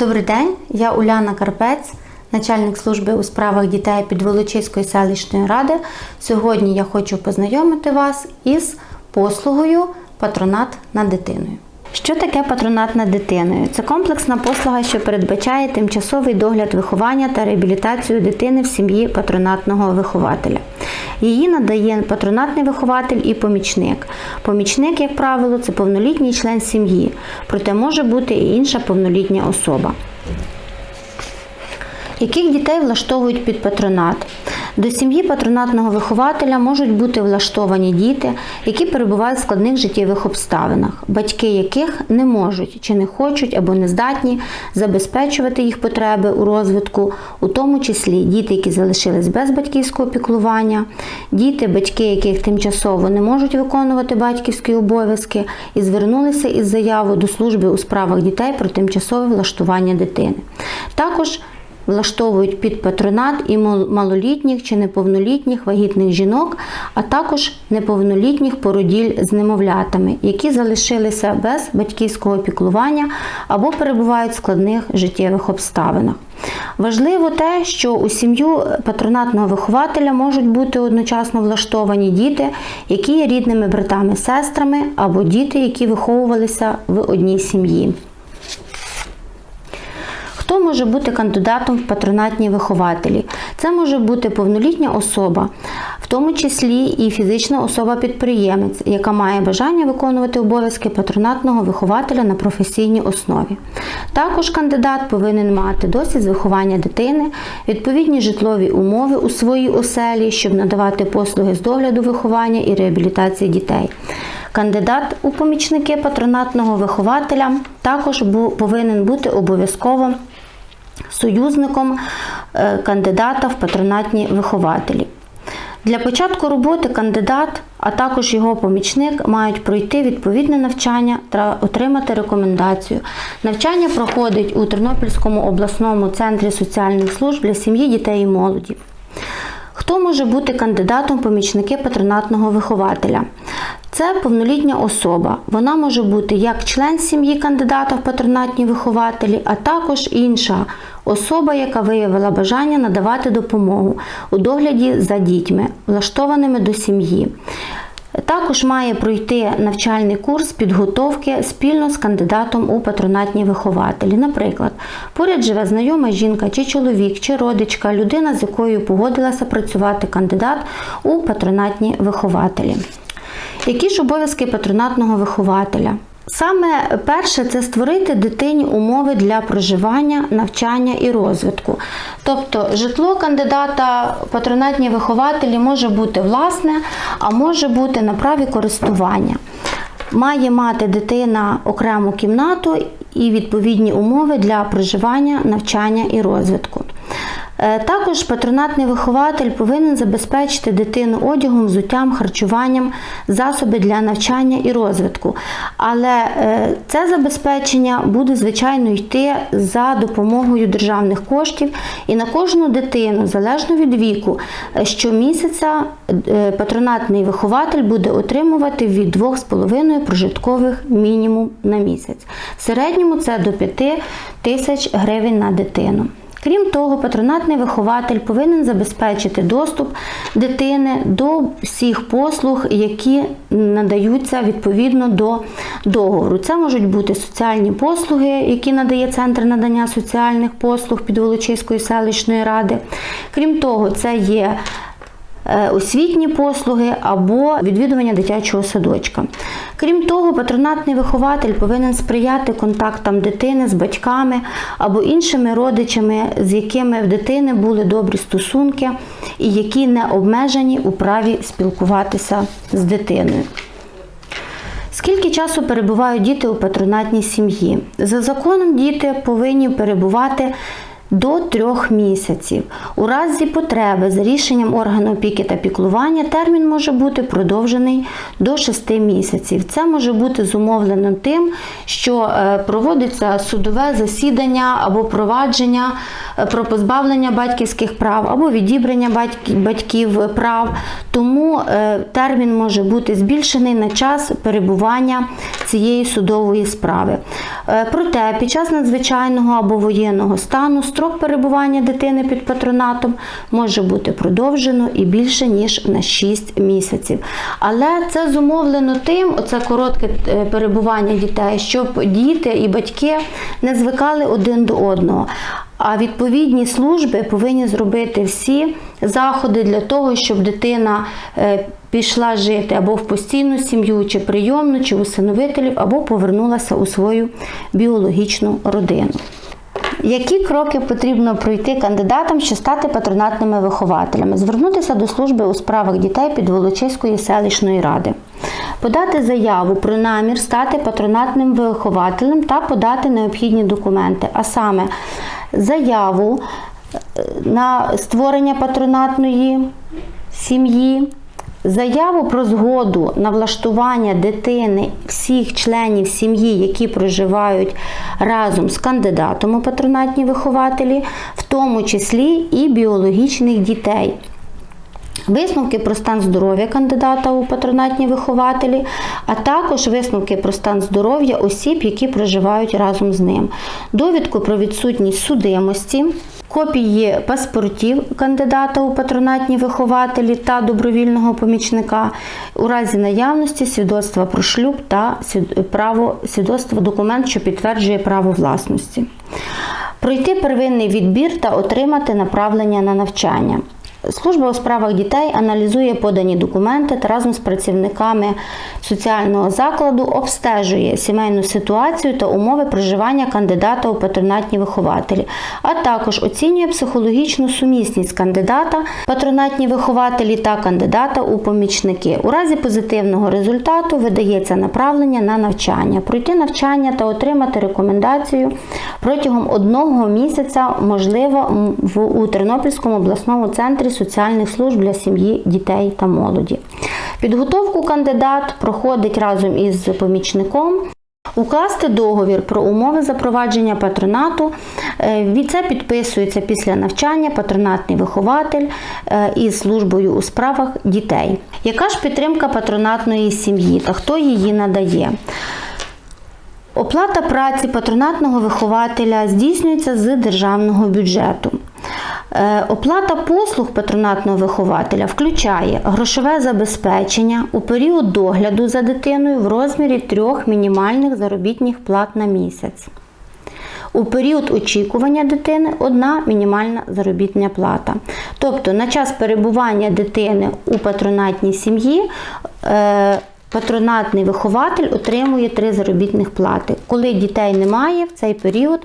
Добрий день, я Уляна Карпець, начальник служби у справах дітей Підволочиської селищної ради. Сьогодні я хочу познайомити вас із послугою патронат над дитиною. Що таке патронат над дитиною? Це комплексна послуга, що передбачає тимчасовий догляд виховання та реабілітацію дитини в сім'ї патронатного вихователя. Її надає патронатний вихователь і помічник. Помічник, як правило, це повнолітній член сім'ї, проте може бути і інша повнолітня особа. Яких дітей влаштовують під патронат? До сім'ї патронатного вихователя можуть бути влаштовані діти, які перебувають в складних життєвих обставинах, батьки яких не можуть чи не хочуть або не здатні забезпечувати їх потреби у розвитку, у тому числі діти, які залишились без батьківського піклування, діти, батьки яких тимчасово не можуть виконувати батьківські обов'язки і звернулися із заявою до служби у справах дітей про тимчасове влаштування дитини. Також влаштовують під патронат і мал- малолітніх чи неповнолітніх вагітних жінок, а також неповнолітніх породіль з немовлятами, які залишилися без батьківського піклування або перебувають в складних життєвих обставинах. Важливо те, що у сім'ю патронатного вихователя можуть бути одночасно влаштовані діти, які є рідними братами, сестрами, або діти, які виховувалися в одній сім'ї. Хто може бути кандидатом в патронатні вихователі? Це може бути повнолітня особа, в тому числі і фізична особа-підприємець, яка має бажання виконувати обов'язки патронатного вихователя на професійній основі. Також кандидат повинен мати досвід з виховання дитини, відповідні житлові умови у своїй оселі, щоб надавати послуги з догляду виховання і реабілітації дітей. Кандидат у помічники патронатного вихователя також повинен бути обов'язково союзником е, кандидата в патронатні вихователі. Для початку роботи кандидат, а також його помічник мають пройти відповідне навчання та отримати рекомендацію. Навчання проходить у Тернопільському обласному центрі соціальних служб для сім'ї, дітей і молоді. Хто може бути кандидатом помічники патронатного вихователя? Це повнолітня особа. Вона може бути як член сім'ї кандидата в патронатні вихователі, а також інша особа, яка виявила бажання надавати допомогу у догляді за дітьми, влаштованими до сім'ї. Також має пройти навчальний курс підготовки спільно з кандидатом у патронатні вихователі. Наприклад, поряд живе знайома жінка, чи чоловік, чи родичка, людина, з якою погодилася працювати кандидат у патронатні вихователі. Які ж обов'язки патронатного вихователя? Саме перше це створити дитині умови для проживання, навчання і розвитку. Тобто житло кандидата патронатні вихователі може бути власне, а може бути на праві користування. Має мати дитина окрему кімнату і відповідні умови для проживання, навчання і розвитку. Е, Також патронатний вихователь повинен забезпечити дитину одягом, взуттям, харчуванням, засоби для навчання і розвитку. Але е, це забезпечення буде, звичайно, йти за допомогою державних коштів і на кожну дитину, залежно від віку, е, щомісяця патронатний вихователь буде отримувати від 2,5 прожиткових мінімум на місяць. В середньому це до 5 тисяч гривень на дитину. Крім того, патронатний вихователь повинен забезпечити доступ дитини до всіх послуг, які надаються відповідно до договору. Це можуть бути соціальні послуги, які надає Центр надання соціальних послуг Підволочиської селищної ради. Крім того, це є освітні послуги або відвідування дитячого садочка. Крім того, патронатний вихователь повинен сприяти контактам дитини з батьками або іншими родичами, з якими в дитини були добрі стосунки і які не обмежені у праві спілкуватися з дитиною. Скільки часу перебувають діти у патронатній сім'ї? За законом діти повинні перебувати до трьох місяців. У разі потреби за рішенням органу опіки та піклування термін може бути продовжений до 6 місяців. Це може бути зумовлено тим, що е, проводиться судове засідання або провадження е, про позбавлення батьківських прав або відібрання батьків прав. Тому е, термін може бути збільшений на час перебування цієї судової справи. Проте під час надзвичайного або воєнного стану строк перебування дитини під патронатом може бути продовжено і більше ніж на 6 місяців. Але це зумовлено тим, оце коротке е, перебування дітей, щоб діти і батьки не звикали один до одного. А відповідні служби повинні зробити всі заходи для того, щоб дитина е, пішла жити або в постійну сім'ю, чи прийомну, чи усиновителів, або повернулася у свою біологічну родину. Які кроки потрібно пройти кандидатам, щоб стати патронатними вихователями? Звернутися до служби у справах дітей Підволочиської селищної ради, подати заяву про намір стати патронатним вихователем та подати необхідні документи, а саме заяву е, на створення патронатної сім'ї. Заяву про згоду на влаштування дитини всіх членів сім'ї, які проживають разом з кандидатом у патронатні вихователі, в тому числі і біологічних дітей. Висновки про стан здоров'я кандидата у патронатні вихователі, а також висновки про стан здоров'я осіб, які проживають разом з ним, довідку про відсутність судимості, копії паспортів кандидата у патронатні вихователі та добровільного помічника у разі наявності свідоцтва про шлюб та право свідоцтва документ, що підтверджує право власності. Пройти первинний відбір та отримати направлення на навчання. Служба у справах дітей аналізує подані документи та разом з працівниками соціального закладу обстежує сімейну ситуацію та умови проживання кандидата у патронатні вихователі, а також оцінює психологічну сумісність кандидата, патронатні вихователі та кандидата у помічники. У разі позитивного результату видається направлення на навчання. Пройти навчання та отримати рекомендацію протягом одного місяця можливо у Тернопільському обласному центрі соціальних служб для сім'ї, дітей та молоді. Підготовку кандидат проходить разом із помічником. Укласти договір про умови запровадження патронату. Е, Це підписується після навчання патронатний вихователь е, із службою у справах дітей. Яка ж підтримка патронатної сім'ї та хто її надає? Оплата праці патронатного вихователя здійснюється з державного бюджету. Е, Оплата послуг патронатного вихователя включає грошове забезпечення у період догляду за дитиною в розмірі трьох мінімальних заробітних плат на місяць. У період очікування дитини одна мінімальна заробітня плата. Тобто на час перебування дитини у патронатній сім'ї е, патронатний вихователь отримує три заробітних плати. Коли дітей немає, в цей період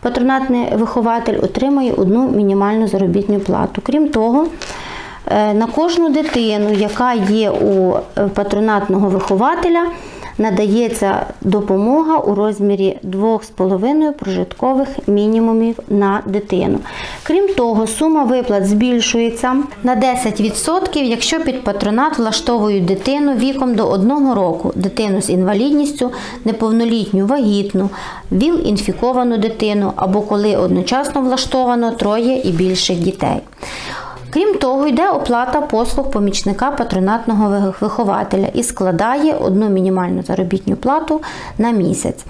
патронатний вихователь отримує одну мінімальну заробітну плату. Крім того, е, на кожну дитину, яка є у е, патронатного вихователя, надається допомога у розмірі 2,5 прожиткових мінімумів на дитину. Крім того, сума виплат збільшується на 10%, якщо під патронат влаштовують дитину віком до 1 року, дитину з інвалідністю, неповнолітню вагітну, ВІЛ-інфіковану дитину або коли одночасно влаштовано троє і більше дітей. Крім того, йде оплата послуг помічника патронатного вихователя і складає одну мінімальну заробітну плату на місяць.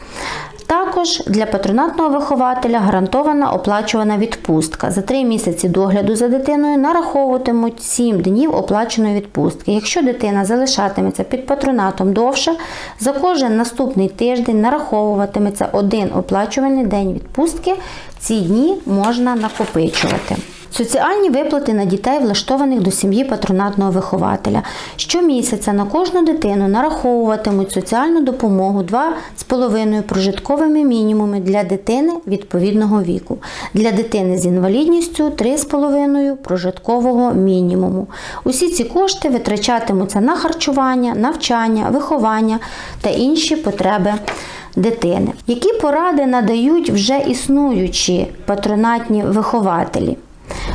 Також для патронатного вихователя гарантована оплачувана відпустка. За три місяці догляду за дитиною нараховуватимуть 7 днів оплаченої відпустки. Якщо дитина залишатиметься під патронатом довше, за кожен наступний тиждень нараховуватиметься один оплачуваний день відпустки. Ці дні можна накопичувати. Соціальні виплати на дітей, влаштованих до сім'ї патронатного вихователя. Щомісяця на кожну дитину нараховуватимуть соціальну допомогу 2,5 прожитковими мінімуми для дитини відповідного віку. Для дитини з інвалідністю 3,5 прожиткового мінімуму. Усі ці кошти витрачатимуться на харчування, навчання, виховання та інші потреби дитини. Які поради надають вже існуючі патронатні вихователі?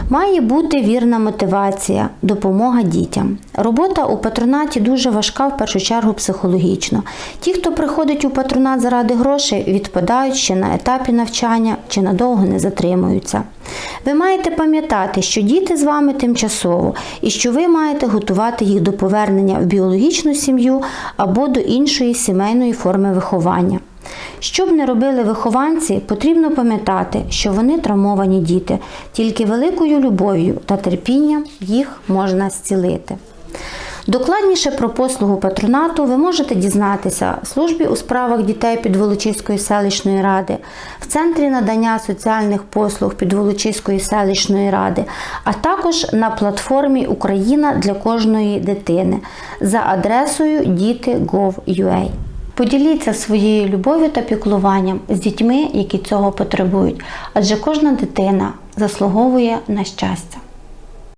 Має бути вірна мотивація, допомога дітям. Робота у патронаті дуже важка в першу чергу психологічно. Ті, хто приходить у патронат заради грошей, відпадають ще на етапі навчання чи надовго не затримуються. Ви маєте пам'ятати, що діти з вами тимчасово і що ви маєте готувати їх до повернення в біологічну сім'ю або до іншої сімейної форми виховання. Що б не робили вихованці, потрібно пам'ятати, що вони травмовані діти, тільки великою любов'ю та терпінням їх можна зцілити. Докладніше про послугу патронату ви можете дізнатися в службі у справах дітей Підволочиської селищної ради, в центрі надання соціальних послуг Підволочиської селищної ради, а також на платформі Україна для кожної дитини за адресою діти.gov.ua. Поділіться своєю любов'ю та піклуванням з дітьми, які цього потребують, адже кожна дитина заслуговує на щастя.